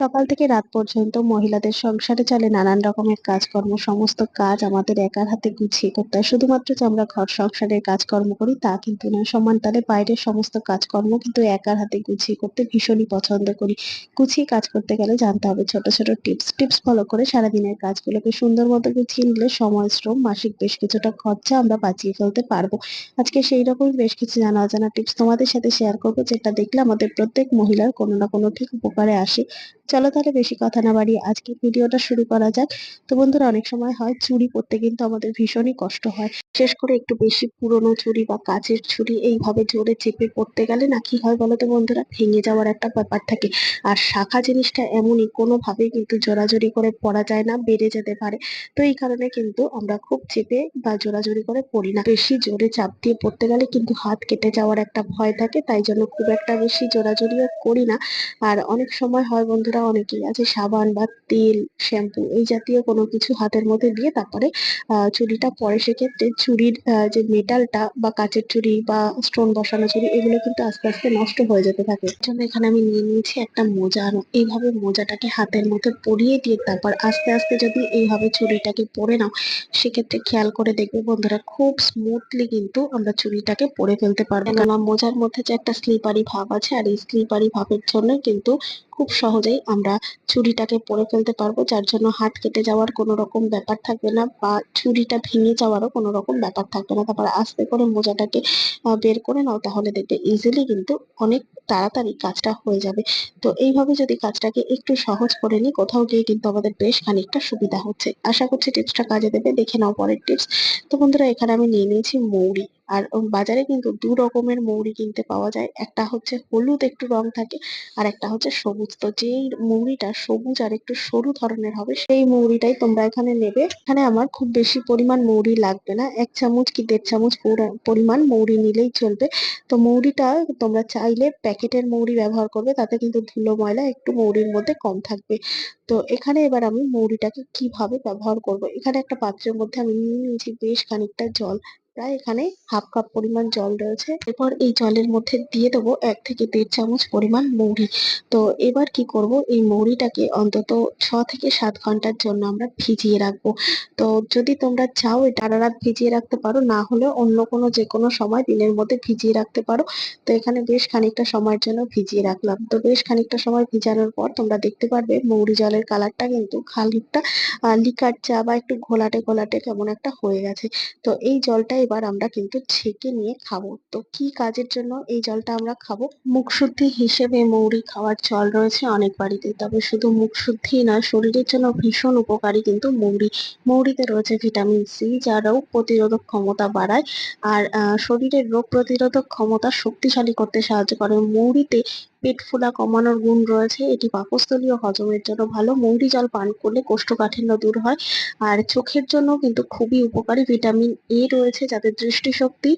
সকাল থেকে রাত পর্যন্ত মহিলাদের সংসারে চলে নানান রকমের কাজকর্ম, সমস্ত কাজ আমাদের একার হাতে গুছিয়ে করতে হয়। শুধুমাত্র যে আমরা ঘর সংসারের কাজকর্ম করি তা কিন্তু নয়, সমান তালে বাইরের সমস্ত কাজকর্ম কিন্তু একার হাতে গুছিয়ে করতে ভীষণই পছন্দ করি। গুছিয়ে কাজ করতে গেলে জানতে হবে ছোট ছোট টিপস। টিপস ফলো করে সারাদিনের কাজগুলোকে সুন্দর মতো গুছিয়ে নিলে সময়, শ্রম, মাসিক বেশ কিছুটা খরচা আমরা বাঁচিয়ে ফেলতে পারব। আজকে সেই রকমই বেশ কিছু জানা অজানা টিপস তোমাদের সাথে শেয়ার করব, যেটা দেখলে আমাদের প্রত্যেক মহিলার কোনো না কোনো ঠিক উপকারে আসে। চলো তাহলে বেশি কথা না বাড়িয়ে আজকে ভিডিওটা শুরু করা যাক। তো বন্ধুরা, অনেক সময় হয় চুরি পরতে কিন্তু আমাদের ভীষণই কষ্ট হয়। বিশেষ করে একটু বেশি পুরনো চুড়ি বা কাচের ছুরি এইভাবে জোরে চেপে পড়তে গেলে না কি হয় বলতো বন্ধুরা? ভেঙে যাওয়ার একটা ব্যাপার থাকে। আর শাখা জিনিসটা এমনই, কোনোভাবেই কিন্তু জোরাজোরি করে পরা যায় না, বেড়ে যেতে পারে। তো এই কারণে কিন্তু আমরা খুব চেপে বা জোরাজোরি করে পড়ি না। বেশি জোরে চাপ দিয়ে পড়তে গেলে কিন্তু হাত কেটে যাওয়ার একটা ভয় থাকে, তাই জন্য খুব একটা বেশি জোরাজোরিও করি না। আর অনেক সময় হয় বন্ধুরা অনেকেই আছে, সাবান বা তেল, শ্যাম্পু এই জাতীয় কোনো কিছু হাতের মধ্যে দিয়ে তারপরে চুড়িটা পরে সেক্ষেত্রে চুড়ির যে মেটালটা বা কাচের চুড়ি বা স্টোন বসানো চুড়ি এগুলো কিন্তু আস্তে আস্তে নষ্ট হয়ে যেতে থাকে। জন্য এখানে আমি নিয়ে নিয়েছি একটা মোজা। এইভাবে মোজাটাকে হাতের মধ্যে পরিয়ে দিয়ে তারপর আস্তে আস্তে যদি এইভাবে চুড়িটাকে পরে নাও, সেক্ষেত্রে খেয়াল করে দেখবে বন্ধুরা খুব স্মুথলি কিন্তু আমরা চুড়িটাকে পরে ফেলতে পারব। কেননা মোজার মধ্যে যে একটা স্লিপারি ভাব আছে, আর এই স্লিপারি ভাবের জন্য কিন্তু খুব সহজেই আমরা চুড়িটাকে পরে ফেলতে পারব, যার জন্য হাত কেটে যাওয়ার কোনো রকম ব্যাপার থাকবে না বা চুড়িটা ভেঙে যাওয়ারও কোনো রকম ব্যাপার থাকবে না। তারপর আস্তে করে মোজাটাকে বের করে নাও, তাহলে দেখবে ইজিলি কিন্তু অনেক তাড়াতাড়ি কাজটা হয়ে যাবে। তো এইভাবে যদি কাজটাকে একটু সহজ করে নিই, কোথাও গিয়ে কিন্তু আমাদের বেশ খানিকটা সুবিধা হচ্ছে। আশা করছি টিপসটা কাজে দেবে। দেখে নাও পরের টিপস তো বন্ধুরা, এখানে আমি নিয়ে নিয়েছি মৌরি। আর বাজারে কিন্তু দু রকমের মৌরি কিনতে পাওয়া যায়। একটা হচ্ছে হলুদ একটু রং থাকে আর একটা হচ্ছে সবুজ। তো যেই মৌরিটা সবুজ আর একটু সরু ধরনের হবে, সেই মৌরিটাই তোমরা এখানে নেবে। এখানে আমার খুব বেশি পরিমাণ মৌরি লাগবে না। এক চামচ কি দেড় চামচ পরিমাণ মৌরি নিলেই চলবে। তো মৌরিটা তোমরা চাইলে প্যাকেটের মৌরি ব্যবহার করবে, তাতে কিন্তু ধুলো ময়লা একটু মৌরির মধ্যে কম থাকবে। তো এখানে এবার আমি মৌরিটাকে কীভাবে ব্যবহার করব? এখানে একটা পাত্রের মধ্যে আমি নিয়ে নিয়েছি বেশ খানিকটা জল। প্রায় এখানে হাফ কাপ পরিমাণ জল রয়েছে। এরপর এই জলের মধ্যে দিয়ে দেবো এক থেকে দেড় চামচ পরিমাণ মৌরি। তো এবার কি করব? এই মৌরিটাকে অন্তত ছ থেকে সাত ঘণ্টার জন্য আমরা ভিজিয়ে রাখব। তো যদি তোমরা চাও এটা রাত ভিজিয়ে রাখতে পারো, না হলে অন্য কোনো যে কোনো সময় দিনের মধ্যে ভিজিয়ে রাখতে পারো। তো এখানে বেশ খানিকটা সময়ের জন্য ভিজিয়ে রাখলাম। তো বেশ খানিকটা সময় ভিজানোর পর তোমরা দেখতে পারবে মৌরি জলের কালারটা কিন্তু খানিকটা লিকার চা বা একটু ঘোলাটে ঘোলাটে কেমন একটা হয়ে গেছে। তো এই জলটা এবার আমরা কিন্তু ছেঁকে নিয়ে খাব। তো কি কাজের জন্য এই জলটা আমরা খাব? মুখ শুদ্ধি হিসেবে মৌরি খাওয়ার চল রয়েছে অনেক বাড়িতে। তবে শুধু মুখ শুদ্ধি না, শরীরের জন্য ভীষণ উপকারী কিন্তু মৌরি। মৌরিতে রয়েছে ভিটামিন সি যা রোগ প্রতিরোধক ক্ষমতা বাড়ায়। আর শরীরের রোগ প্রতিরোধক ক্ষমতা শক্তিশালী করতে সাহায্য করে। মৌরিতে পেট ফোলা কমানোর গুণ রয়েছে। এটি পাকস্থলীয় হজমের জন্য ভালো। মৌরি জল পান করলে কোষ্ঠকাঠিন্য দূর হয়। আর চোখের জন্য কিন্তু খুবই উপকারী। ভিটামিন এ রয়েছে যাতে দৃষ্টিশক্তি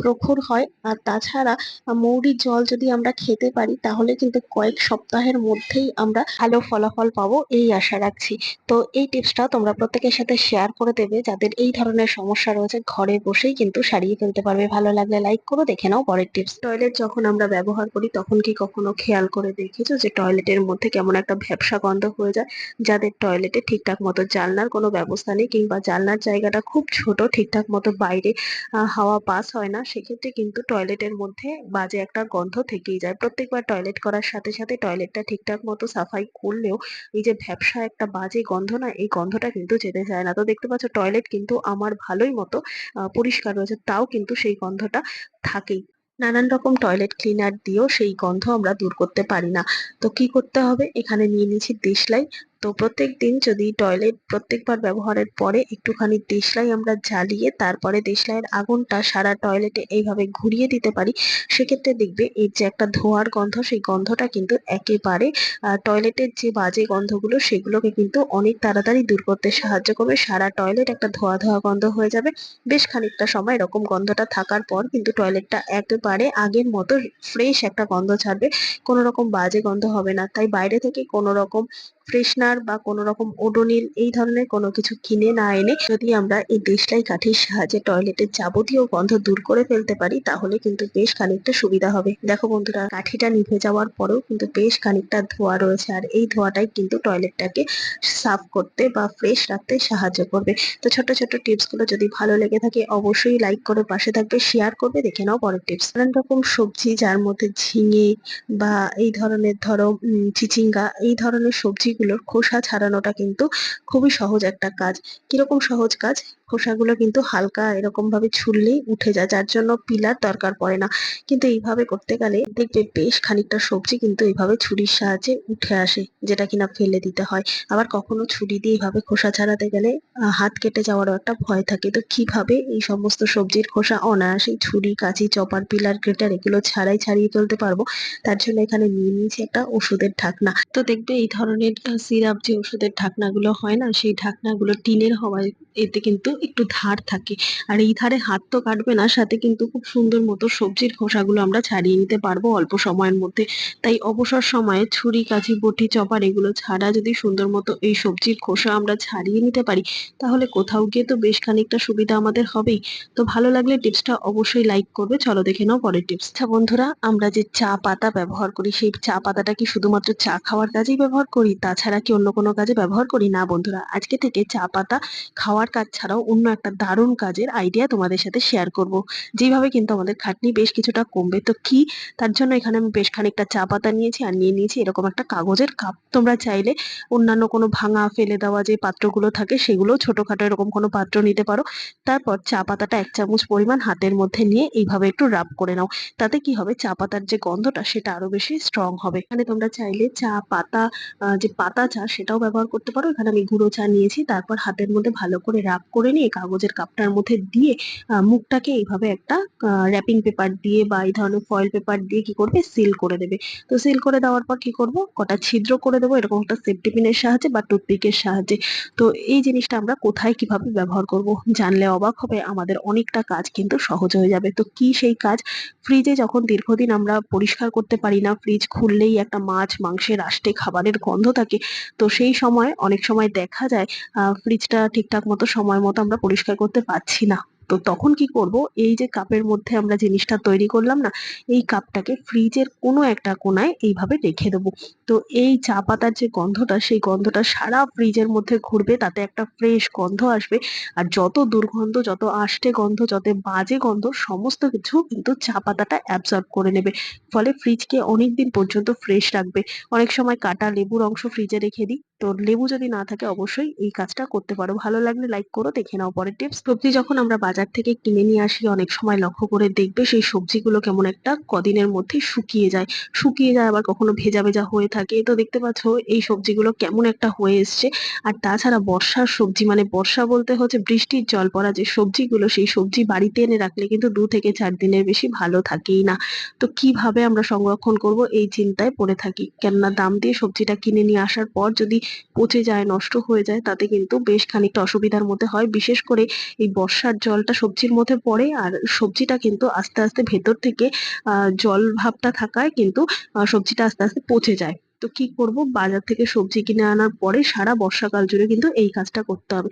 প্রখর হয়। আর তাছাড়া মৌরির জল যদি আমরা খেতে পারি, তাহলে কিন্তু কয়েক সপ্তাহের মধ্যেই আমরা ভালো ফলাফল পাবো এই আশা রাখছি। তো এই টিপসটা তোমরা প্রত্যেকের সাথে শেয়ার করে দেবে। যাদের এই ধরনের সমস্যা রয়েছে, ঘরে বসেই কিন্তু সারিয়ে ফেলতে পারবে। ভালো লাগলে লাইক করো, দেখে নাও পরের টিপস। টয়লেট যখন আমরা ব্যবহার করি, তখন কি কখনো খেয়াল করে দেখেছ যে টয়লেটের মধ্যে কেমন একটা ভ্যাপসা গন্ধ হয়ে যায়? যাদের টয়লেটে ঠিকঠাক মতো জানলার কোনো ব্যবস্থা নেই কিংবা জানলার জায়গাটা খুব ছোট, ঠিকঠাক মতো বাইরে হাওয়া পাস হয় না, সেক্ষেত্রে কিন্তু টয়লেটের মধ্যে বাজে একটা গন্ধ থেকেই যায়। প্রত্যেকবার টয়লেট করার সাথে সাথে টয়লেটটা ঠিকঠাক মতো সাফাই করলেও এই যে ভ্যাপসা একটা বাজে গন্ধ না, এই গন্ধটা কিন্তু যেতে চায় না। তো দেখতে পাচ্ছ, টয়লেট কিন্তু আমার ভালোই মতো পরিষ্কার রয়েছে, তাও কিন্তু সেই গন্ধটা থাকেই। নানান রকম টয়লেট ক্লিনার দিয়েও সেই গন্ধ আমরা দূর করতে পারি না। তো কি করতে হবে? এখানে নিয়ে নিয়েছি দেশলাই তো প্রত্যেক দিন যদি টয়লেট প্রত্যেকবার ব্যবহারের পরে একটুখানি দেশলাই আমরা জ্বালিয়ে তারপরে দেশলাইয়ের আগুনটা সারা টয়লেটে এইভাবে ঘুরিয়ে দিতে পারি, সেক্ষেত্রে দেখবে এর যে একটা ধোঁয়ার গন্ধ, সেই গন্ধটা কিন্তু একেবারে টয়লেটের যে বাজে গন্ধগুলো, সেগুলোকে কিন্তু অনেক তাড়াতাড়ি দূর করতে সাহায্য করবে। সারা টয়লেট একটা ধোয়া ধোয়া গন্ধ হয়ে যাবে। বেশ খানিকটা সময় এরকম গন্ধটা থাকার পর কিন্তু টয়লেটটা একেবারে আগের মতো ফ্রেশ একটা গন্ধ ছাড়বে। কোনো রকম বাজে গন্ধ হবে না। তাই বাইরে থেকে কোনো রকম ফ্রেশনার বা কোনো রকম ওডোনিল এই ধরনের কোনো কিছু কিনে না এনে যদি আমরা এই দেশলাই কাঠির সাহায্যে টয়লেটের যাবতীয় গন্ধ দূর করে ফেলতে পারি, তাহলে কিন্তু বেশ খানিকটা সুবিধা হবে। দেখো বন্ধুরা, কাঠিটা নিভে যাওয়ার পরেও কিন্তু বেশ খানিকটা ধোয়া রয়েছে আর এই ধোয়াটাই কিন্তু টয়লেটটাকে সাফ করতে বা ফ্রেশ রাখতে সাহায্য করবে। তো ছোট ছোট টিপসগুলো যদি ভালো লেগে থাকে, অবশ্যই লাইক করে পাশে থাকবে, শেয়ার করবে, দেখে নাও পরের টিপস। নানান রকম সবজি, যার মধ্যে ঝিঙে বা এই ধরনের ধরো চিচিঙ্গা এই ধরনের সবজিগুলোর খোসা ছাড়ানোটা কিন্তু খুবই সহজ একটা কাজ। কীরকম সহজ কাজ? খোসাগুলো কিন্তু হালকা এরকম ভাবে ছুললেই উঠে যায়, যার জন্য পিলার দরকার পড়ে না। কিন্তু এইভাবে করতে গেলে দেখবে বেশ খানিকটা সবজি কিন্তু এইভাবে ছুরির সাহায্যে উঠে আসে, যেটা কিনা ফেলে দিতে হয়। আবার কখনো ছুরি দিয়ে এইভাবে খোসা ছাড়াতে গেলে হাত কেটে যাওয়ারও একটা ভয় থাকে। তো কীভাবে এই সমস্ত সবজির খোসা অনায়াসেই ছুরি, কাঁচি, চপার, পিলার, গ্রেটার এগুলো ছাড়াই ছাড়িয়ে ফেলতে পারব? তার জন্য এখানে নিয়ে নিয়েছি একটা ওষুধের ঢাকনা। তো দেখবে এই ধরনের সিরাপ যে ওষুধের ঢাকনাগুলো হয় না সেই ঢাকনাগুলো টিনের হওয়ায় এতে কিন্তু একটু ধার থাকে। আর এই ধারে হাত তো কাটবে না, সাথে কিন্তু খুব সুন্দর মতো সবজির খোসাগুলো আমরা ছাড়িয়ে নিতে পারব অল্প সময়ের মধ্যে। তাই অবসর সময়ে ছুরি, কাঁচি, বটি, চপার এগুলো ছাড়া যদি সুন্দর মতো এই সবজির খোসা আমরা ছাড়িয়ে নিতে পারি, তাহলে কোথাও গিয়ে তো বেশ খানিকটা সুবিধা আমাদের হবেই। তো ভালো লাগলে টিপসটা অবশ্যই লাইক করবে। চলো দেখে নাও পরের টিপস। আচ্ছা বন্ধুরা, আমরা যে চা পাতা ব্যবহার করি, সেই চা পাতাটা কি শুধুমাত্র চা খাওয়ার কাজেই ব্যবহার করি? তাছাড়া কি অন্য কোনো কাজে ব্যবহার করি? না বন্ধুরা, আজকে থেকে চা পাতা খাওয়ার কাজ ছাড়াও অন্য একটা দারুণ কাজের আইডিয়া তোমাদের সাথে শেয়ার করব। যেভাবে কিন্তু আমাদের খাটনি বেশ কিছুটা কমবে। তো কি? তার জন্য এখানে আমি বেশ খানিকটা চা পাতা নিয়েছি আর নিয়ে নিয়েছি এরকম একটা কাগজের কাপ তোমরা চাইলে অন্যান্য কোনো ভাঙা, ফেলে দেওয়া যে পাত্রগুলো থাকে সেগুলো ছোটখাটো এরকম কোনো পাত্র নিতে পারো। তারপর চা পাতাটা এক চামচ পরিমাণ হাতের মধ্যে নিয়ে এইভাবে একটু রাব করে নাও। তাতে কি হবে? চা পাতার যে গন্ধটা সেটা আরও বেশি স্ট্রং হবে। এখানে তোমরা চাইলে চা পাতা যে পাতা চা সেটাও ব্যবহার করতে পারো। এখানে আমি গুঁড়ো চা নিয়েছি। তারপর হাতের মধ্যে ভালো করে রাব করে নিয়ে কাগজের কাপটার মধ্যে দিয়ে মুখটাকে এইভাবে একটা র্যাপিং পেপার দিয়ে বা এই ধরনের ফয়েল পেপার দিয়ে কি করবে? সিল করে দেবে। তো সিল করে দেওয়ার পর কি করব? কটা ছিদ্র করে দেবো, এরকম একটা সেফটি পিনের সাহায্যে বা টুথপিকের সাহায্যে। তো এই জিনিসটা আমরা কোথায় কীভাবে ব্যবহার করব? জানলে অবাক হবে, আমাদের অনেকটা কাজ কিন্তু সহজ হয়ে যাবে। তো কি সেই কাজ? ফ্রিজে যখন দীর্ঘদিন আমরা পরিষ্কার করতে পারি না ফ্রিজ খুললেই একটা মাছ, মাংসের আষ্টে খাবারের গন্ধ থাকে। তো সেই সময়, অনেক সময় দেখা যায় ফ্রিজটা ঠিকঠাক মতো সময় মতো আমরা পরিষ্কার করতে পারছি না। তো তখন কি করব? এই যে কাপের মধ্যে আমরা জিনিসটা তৈরি করলাম না, এই কাপটাকে ফ্রিজের কোনো একটা কোনায় এইভাবে রেখে দেবো। তো এই চা পাতার যে গন্ধটা, সেই গন্ধটা সারা ফ্রিজের মধ্যে ঘুরবে, তাতে একটা ফ্রেশ গন্ধ আসবে। আর যত দুর্গন্ধ, যত আষ্টে গন্ধ, যত বাজে গন্ধ, সমস্ত কিছু কিন্তু চা পাতাটা অ্যাবজর্ব করে নেবে। ফলে ফ্রিজকে অনেক দিন পর্যন্ত ফ্রেশ রাখবে। অনেক সময় কাটা লেবুর অংশ ফ্রিজে রেখে দিই। তো লেবু যদি না থাকে, অবশ্যই এই কাজটা করতে পারো। ভালো লাগলে লাইক করো, দেখে নাও পরের টিপস সবজি যখন আমরা বাজার থেকে কিনে নিয়ে আসি, অনেক সময় লক্ষ্য করে দেখবে সেই সবজিগুলো কেমন একটা কদিনের মধ্যে শুকিয়ে যায়। শুকিয়ে যায় আবার কখনো ভেজা ভেজা হয়ে থাকে। তো দেখতে পাচ্ছ এই সবজিগুলো কেমন একটা হয়ে এসছে। আর তাছাড়া বর্ষার সবজি মানে বর্ষা বলতে হচ্ছে বৃষ্টির জল পড়া যে সবজিগুলো, সেই সবজি বাড়িতে এনে রাখলে কিন্তু দু থেকে চার দিনের বেশি ভালো থাকেই না। তো কীভাবে আমরা সংরক্ষণ করব এই চিন্তায় পড়ে থাকি। কেননা দাম দিয়ে সবজিটা কিনে নিয়ে আসার পর যদি পচে যায়, নষ্ট হয়ে যায়, তাতে কিন্তু বেশ খানিকটা অসুবিধার মধ্যে হয়। বিশেষ করে এই বর্ষার জলটা সবজির মধ্যে পড়ে আর সবজিটা কিন্তু আস্তে আস্তে ভেতর থেকে জল ভাবটা থাকায় কিন্তু সবজিটা আস্তে আস্তে পচে যায়। তো কি করব? বাজার থেকে সবজি কিনে আনার পরে সারা বর্ষাকাল জুড়ে কিন্তু এই কাজটা করতে হবে।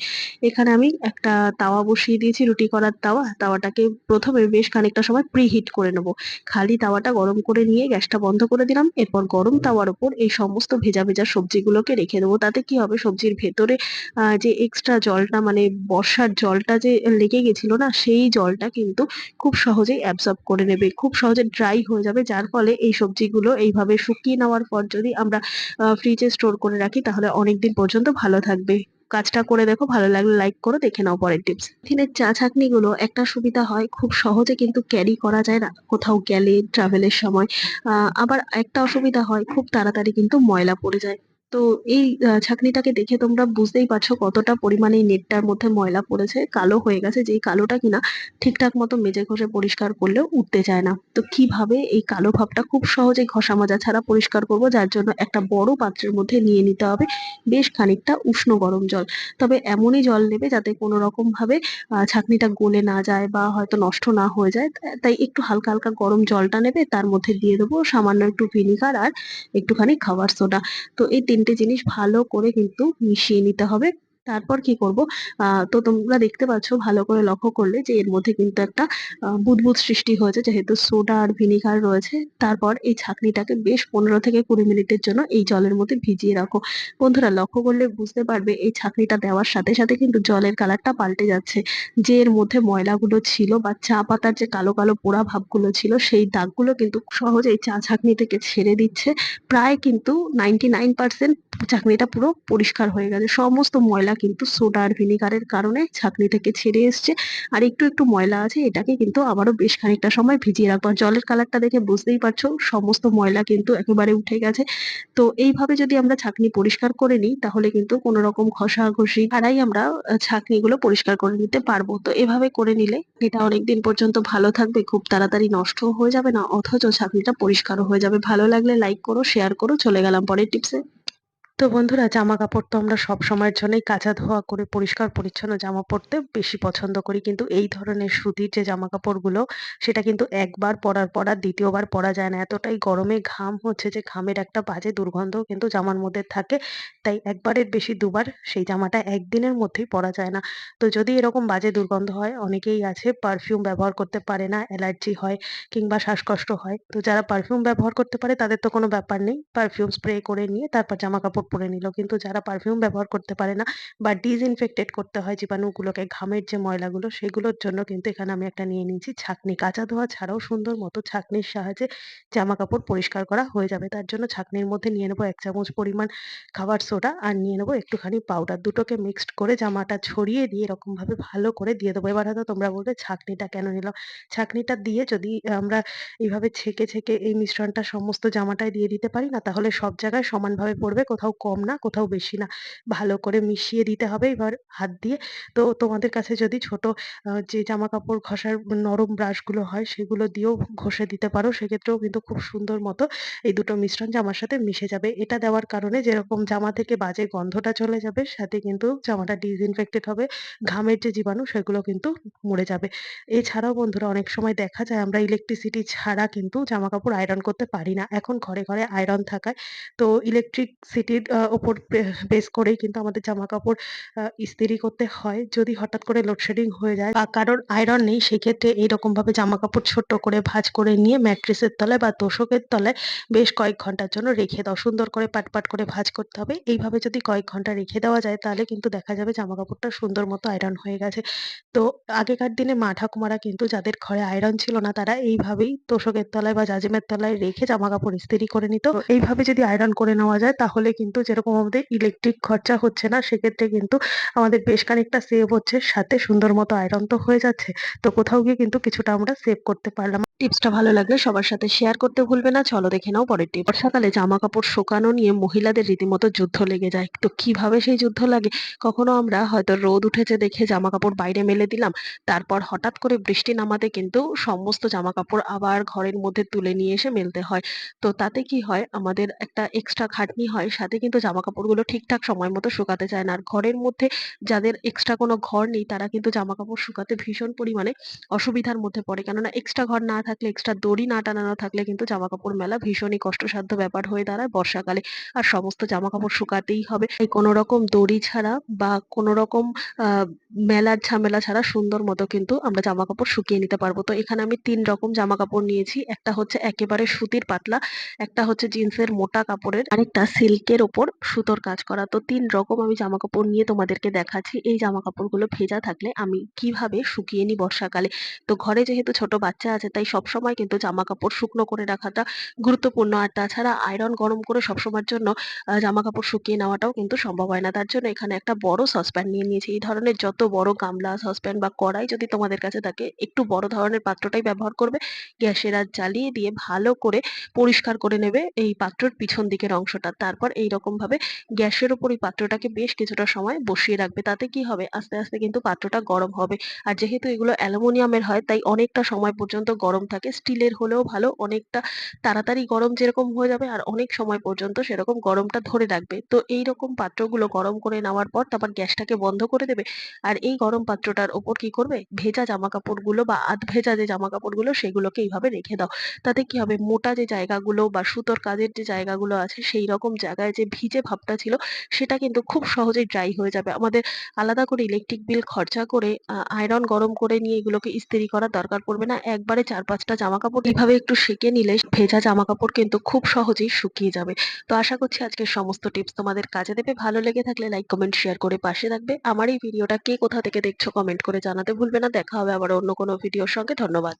এখানে আমি একটা তাওয়া বসিয়ে দিয়েছি, রুটি করার তাওয়া। তাওয়াটাকে প্রথমে বেশ খানিকটা সময় প্রি হিট করে নেব। খালি তাওয়াটা গরম করে নিয়ে গ্যাসটা বন্ধ করে দিলাম। এরপর গরম তাওয়ার উপর এই সমস্ত ভেজা ভেজা সবজিগুলোকে রেখে দেবো। তাতে কি হবে? সবজির ভেতরে যে এক্সট্রা জলটা মানে বর্ষার জলটা যে লেগে গেছিল না, সেই জলটা কিন্তু খুব সহজেই অ্যাবসর্ব করে নেবে। খুব সহজে ড্রাই হয়ে যাবে। যার ফলে এই সবজিগুলো এইভাবে শুকিয়ে নেওয়ার পর যদি আমরা ফ্রিজে স্টোর করে রাখি, তাহলে অনেকদিন পর্যন্ত ভালো থাকবে। কাজটা করে দেখো, ভালো লাগলে লাইক করো, দেখে নাও পরের টিপস থিনের চা ছাঁকনি গুলো একটা সুবিধা হয়, খুব সহজে কিন্তু ক্যারি করা যায় না, কোথাও গেলে ট্রাভেলের সময়। আবার একটা অসুবিধা হয়, খুব তাড়াতাড়ি কিন্তু ময়লা পড়ে যায়। তো এই ছাঁকনিটাকে দেখে তোমরা বুঝতেই পারছ কতটা পরিমাণে এই নেটটার মধ্যে ময়লা পড়েছে, কালো হয়ে গেছে, যেই কালোটা কিনা ঠিকঠাক মতো মেজে ঘষে পরিষ্কার করলেও উঠতে চায় না। তো কীভাবে এই কালো ভাবটা খুব সহজে ঘষা মাজা ছাড়া পরিষ্কার করব, যার জন্য একটা বড় পাত্রের মধ্যে নিয়ে নিতে হবে বেশ খানিকটা উষ্ণ গরম জল। তবে এমনই জল নেবে যাতে কোনো রকম ভাবে ছাঁকনিটা গলে না যায় বা হয়তো নষ্ট না হয়ে যায়। তাই একটু হালকা হালকা গরম জলটা নেবে, তার মধ্যে দিয়ে দেবো সামান্য একটু ভিনিগার আর একটুখানি খাবার সোডা। তো এই তিনটে তিনটে জিনিস ভালো করে কিন্তু মিশিয়ে নিতে হবে। তারপর কি করব? তো তোমরা দেখতে পাচ্ছ, ভালো করে লক্ষ্য করলে যে এর মধ্যে কিন্তু একটা বুদবুদ সৃষ্টি হয়েছে, যেহেতু সোডা আর ভিনিগার রয়েছে। তারপর এই ছাঁকনিটাকে বেশ পনেরো থেকে কুড়ি মিনিটের জন্য এই জলের মধ্যে ভিজিয়ে রাখো। বন্ধুরা, লক্ষ্য করলে বুঝতে পারবে, এই ছাঁকনিটা দেওয়ার সাথে সাথে কিন্তু জলের কালারটা পাল্টে যাচ্ছে। যে এর মধ্যে ময়লাগুলো ছিল বা চা পাতার যে কালো কালো পোড়া ভাবগুলো ছিল, সেই দাগগুলো কিন্তু সহজেই চা ছাঁকনি থেকে ছেড়ে দিচ্ছে। প্রায় কিন্তু নাইনটি নাইন পার্সেন্ট ছাঁকনিটা পুরো পরিষ্কার হয়ে গেছে। সমস্ত ময়লা কিন্তু সোডা আর ভিনিগারের কারণে ছাঁকনি থেকে ছেড়ে এসছে। আর একটু একটু ময়লা আছে, এটাকে কিন্তু আবারও বেশ খানিকটা সময় ভিজিয়ে রাখব। আর জলের কালারটা দেখে বুঝতেই পারছ, সমস্ত ময়লা কিন্তু একেবারে উঠে গেছে। তো এইভাবে যদি আমরা ছাঁকনি পরিষ্কার করে নিই, তাহলে কিন্তু কোনো রকম ঘষাঘষি ছাড়াই আমরা ছাঁকনিগুলো পরিষ্কার করে নিতে পারব। তো এভাবে করে নিলে এটা অনেকদিন পর্যন্ত ভালো থাকবে, খুব তাড়াতাড়ি নষ্টও হয়ে যাবে না, অথচ ছাঁকনিটা পরিষ্কারও হয়ে যাবে। ভালো লাগলে লাইক করো শেয়ার করো, চলে গেলাম পরের টিপসে তো বন্ধুরা জামা কাপড় তো আমরা সব সময়ের জন্যই কাচা ধোয়া করে পরিষ্কার পরিচ্ছন্ন জামা পরতে বেশি পছন্দ করি। কিন্তু এই ধরনের সুতির যে জামা কাপড়গুলো সেটা কিন্তু একবার পরার পর আর দ্বিতীয়বার পরা যায় না। এতটাই গরমে ঘাম হচ্ছে যে ঘামের একটা বাজে দুর্গন্ধ কিন্তু জামার মধ্যে থাকে। তাই একবারের বেশি দুবার সেই জামাটা একদিনের মধ্যেই পরা যায় না। তো যদি এরকম বাজে দুর্গন্ধ হয়, অনেকেই আছে পারফিউম ব্যবহার করতে পারে না, অ্যালার্জি হয় কিংবা শ্বাসকষ্ট হয়। তো যারা পারফিউম ব্যবহার করতে পারে, তাদের তো কোনো ব্যাপার নেই। পারফিউম স্প্রে করে নিয়ে তারপর জামা কাপড় পরে নিল কিন্তু যারা পারফিউম ব্যবহার করতে পারে না বা ডিসইনফেক্টেড করতে হয় জীবাণুগুলোকে, ঘামের যে ময়লাগুলো সেগুলোর জন্য কিন্তু এখানে আমি একটা নিয়ে নিয়েছি ছাঁকনি। কাঁচা ধোয়া ছাড়াও সুন্দর মতো ছাঁকনির সাহায্যে জামা কাপড় পরিষ্কার করা হয়ে যাবে। তার জন্য ছাঁকনির মধ্যে নিয়ে নেব এক চামচ পরিমাণ খাবার সোডা আর নিয়ে নেব একটুখানি পাউডার দুটোকে মিক্সড করে জামাটা ছড়িয়ে দিয়ে এরকম ভাবে ভালো করে দিয়ে দেবো। এবার হয়তো তোমরা বলবে, ছাঁকনিটা কেন নিলাম ছাঁকনিটা দিয়ে যদি আমরা এইভাবে ছেঁকে ছেঁকে এই মিশ্রণটা সমস্ত জামাটায় দিয়ে দিতে পারি না, তাহলে সব জায়গায় সমানভাবে পড়বে, কোথাও কম না, কোথাও বেশি না। ভালো করে মিশিয়ে দিতে হবে এবার হাত দিয়ে। তো তোমাদের কাছে যদি ছোট যে জামা কাপড় ঘষার নরম ব্রাশগুলো হয়, সেগুলো দিয়েও ঘষে দিতে পারো। সেক্ষেত্রেও কিন্তু খুব সুন্দর মতো এই দুটো মিশ্রণ জামার সাথে মিশে যাবে। এটা দেওয়ার কারণে যেরকম জামা থেকে বাজে গন্ধটা চলে যাবে, সাথে কিন্তু জামাটা ডিসইনফেক্টেড হবে। ঘামের যে জীবাণু, সেগুলো কিন্তু মরে যাবে। এছাড়াও বন্ধুরা, অনেক সময় দেখা যায় আমরা ইলেকট্রিসিটি ছাড়া কিন্তু জামা কাপড় আয়রন করতে পারি না। এখন ঘরে ঘরে আয়রন থাকায়। তো ইলেকট্রিসিটির ওপর বেস করেই কিন্তু আমাদের জামা কাপড় ইস্ত্রি করতে হয়। যদি হঠাৎ করে লোডশেডিং হয়ে যায় বা কারোর আয়রন নেই, সেক্ষেত্রে এইরকম ভাবে জামা কাপড় ছোট্ট করে ভাঁজ করে নিয়ে ম্যাট্রেসের তলায় বা তোশকের তলায় বেশ কয়েক ঘণ্টার জন্য রেখে দাও। সুন্দর করে পাট পাট করে ভাঁজ করতে হবে। এইভাবে যদি কয়েক ঘণ্টা রেখে দেওয়া যায়, তাহলে কিন্তু দেখা যাবে জামা কাপড়টা সুন্দর মতো আয়রন হয়ে গেছে। তো আগেকার দিনে মা ঠাকুমারা কিন্তু যাদের ঘরে আয়রন ছিল না, তারা এইভাবেই তোশকের তলায় বা জাজিমের তলায় রেখে জামা কাপড় ইস্ত্রি করে নিত। এইভাবে যদি আয়রন করে নেওয়া যায়, তাহলে কিন্তু যেরকম আমাদের ইলেকট্রিক খরচা হচ্ছে না, সেক্ষেত্রে কিন্তু আমাদের বেশ খানিকটা সেভ হচ্ছে, সাথে সুন্দর মতো আয়রন তো হয়ে যাচ্ছে। তো কোথাও গিয়ে কিন্তু কিছুটা আমরা সেভ করতে পারলাম। টিপসটা ভালো লাগলে সবার সাথে শেয়ার করতে ভুলবে না। চলো দেখে নাও পরের টিপ বর্ষাকালে জামা কাপড় শুকানো নিয়ে মহিলাদের রীতিমতো যুদ্ধ লেগে যায়। তো কীভাবে সেই যুদ্ধ লাগে? কখনো আমরা হয়তো রোদ উঠেছে দেখে জামা কাপড় বাইরে মেলে দিলাম। তারপর হঠাৎ করে বৃষ্টি নামাতে কিন্তু সমস্ত জামা কাপড় আবার ঘরের মধ্যে তুলে নিয়ে এসে মেলতে হয়। তো তাতে কি হয়? আমাদের একটা এক্সট্রা খাটনি হয়। সাথে কিন্তু জামা কাপড়গুলো ঠিকঠাক সময় মতো শুকাতে চায় না। আর ঘরের মধ্যে যাদের এক্সট্রা কোনো ঘর নেই, তারা কিন্তু জামা কাপড় শুকাতে ভীষণ পরিমাণে অসুবিধার মধ্যে পড়ে। কেননা এক্সট্রা ঘর না থাকলে এক্সট্রা দড়ি না টানানো থাকলে কিন্তু জামা কাপড় মেলা ভীষণই কষ্টসাধ্য ব্যাপার হয়ে দাঁড়ায় বর্ষাকালে। আর সমস্ত জামা কাপড় শুকাতেই হবে। তাই কোনো রকম দড়ি ছাড়া বা কোনো রকম মেলার ঝামেলা ছাড়া সুন্দর মতো কিন্তু আমরা জামা কাপড় শুকিয়ে নিতে পারব। তো এখানে আমি তিন রকম জামা কাপড় নিয়েছি। একটা হচ্ছে একেবারে সুতির পাতলা, একটা হচ্ছে জিন্সের মোটা কাপড়ের, আরেকটা সিল্কের ওপর সুতোর কাজ করা। তো তিন রকম আমি জামা কাপড় নিয়ে তোমাদেরকে দেখাচ্ছি। এই জামা কাপড়গুলো ভেজা থাকলে আমি কীভাবে শুকিয়ে নিই বর্ষাকালে? তো ঘরে যেহেতু ছোট বাচ্চা আছে, তাই সবসময় কিন্তু জামা কাপড় শুকনো করে রাখাটা গুরুত্বপূর্ণ। আর তাছাড়া আয়রন গরম করে সবসময়ের জন্য জামা কাপড় শুকিয়ে নেওয়াটাও কিন্তু সম্ভব হয় না। তার জন্য এখানে একটা বড় সসপ্যান নিয়ে নিয়েছি। এই ধরনের যত বড় গামলা সসপ্যান বা কড়াই যদি তোমাদের কাছে থাকে, একটু বড় ধরনের পাত্রটাই ব্যবহার করবে। গ্যাসের আর জ্বালিয়ে দিয়ে ভালো করে পরিষ্কার করে নেবে এই পাত্রর পিছন দিকের অংশটা। তারপর এই ভাবে গ্যাসের উপর এই পাত্রটাকে বেশ কিছুটা সময় বসিয়ে রাখবে। তাতে কি হবে? আস্তে আস্তে কিন্তু পাত্রটা গরম হবে। আর যেহেতু এগুলো অ্যালুমিনিয়ামের হয়, তাই অনেকটা সময় পর্যন্ত গরম থাকে, স্টিলের হলেও ভালো, অনেকটা তাড়াতাড়ি গরম যেরকম হয়ে যাবে আর অনেক সময় পর্যন্ত সেরকম গরমটা ধরে রাখবে। তো এইরকম পাত্রগুলো গরম করে নেওয়ার পর তারপর গ্যাসটাকে বন্ধ করে দেবে আর এই গরম পাত্রটার ওপর কি করবে? ভেজা জামা কাপড়গুলো বা আধ ভেজা যে জামা কাপড়গুলো সেগুলোকে এইভাবে রেখে দাও। তাতে কি হবে? মোটা যে জায়গাগুলো বা সুতোর কাজের যে জায়গাগুলো আছে সেই রকম জায়গায় যে ভিজে ভাবটা ছিল সেটা কিন্তু খুব সহজেই ড্রাই হয়ে যাবে। আমাদের আলাদা করে ইলেকট্রিক বিল খরচা করে আয়রন গরম করে নিয়ে এগুলোকে ইস্ত্রি করার দরকার পড়বে না। একবারে চার পাঁচটা জামা কাপড় এইভাবে একটু শিখে নিলে ভেজা জামা কাপড় কিন্তু খুব সহজেই শুকিয়ে যাবে। তো আশা করছি আজকের সমস্ত টিপস তোমাদের কাজে দেবে। ভালো লেগে থাকলে লাইক কমেন্ট শেয়ার করে পাশে থাকবে। আমার এই ভিডিওটা কে কোথা থেকে দেখছ কমেন্ট করে জানাতে ভুলবে না। দেখা হবে আবার অন্য কোনো ভিডিওর সঙ্গে। ধন্যবাদ।